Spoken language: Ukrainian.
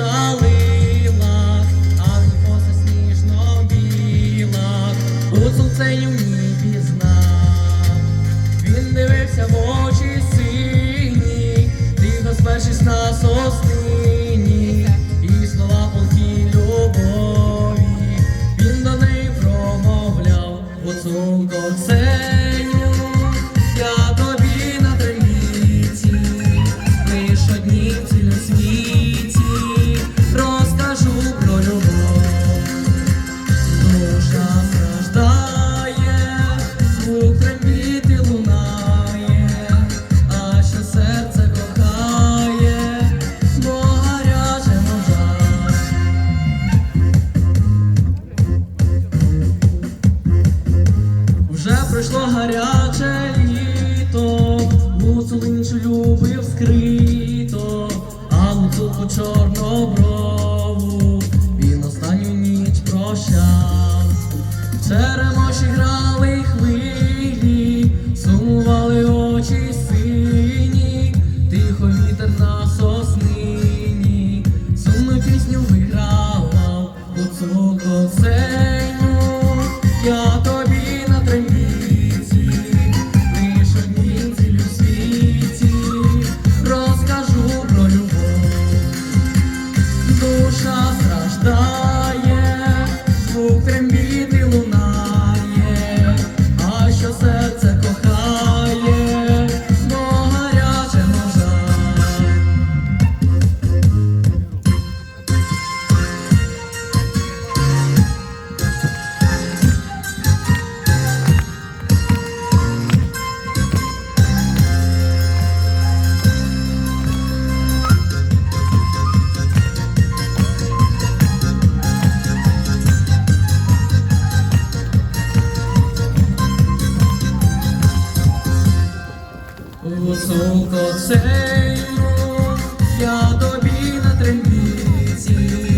залила, але коса сніжно біла, у цею ні пізнав, він дивився в очі сині, тихо спершись на соснині, і слова полки любові, він до неї промовляв, у це. Вже гаряче літо, гуцул іншу любив скрито, а гуцулку чорноброву він останню ніч прощав. В Черемоші грали хвилі, Krishna. суко цей, я тобі на трембіці.